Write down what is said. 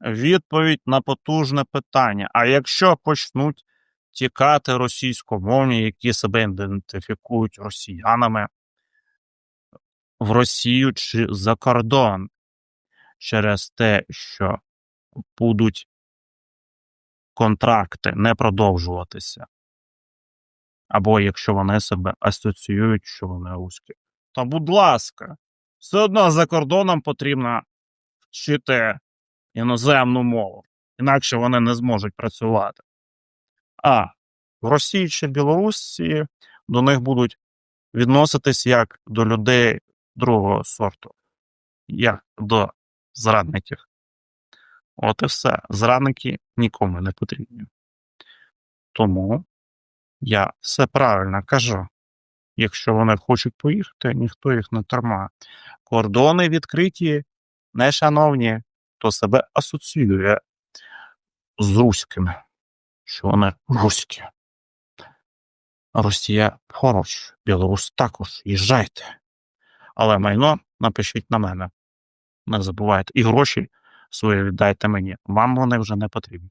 відповідь на потужне питання. А якщо почнуть тікати російськомовні, які себе ідентифікують росіянами в Росію чи за кордон через те, що будуть контракти не продовжуватися. Або якщо вони себе асоціюють, що вони руські. То, будь ласка, все одно за кордоном потрібно вчити іноземну мову, інакше вони не зможуть працювати. А в Росії чи Білорусі до них будуть відноситись як до людей другого сорту, як до зрадників. От і все. Зрадники нікому не потрібні. Тому я все правильно кажу. Якщо вони хочуть поїхати, ніхто їх не тримає. Кордони відкриті, не шановні, хто себе асоціює з руськими, що вони руські. Росія поруч, Білорусь також, їжджайте. Але майно напишіть на мене. Не забувайте. І гроші свої віддайте мені. Вам вони вже не потрібні.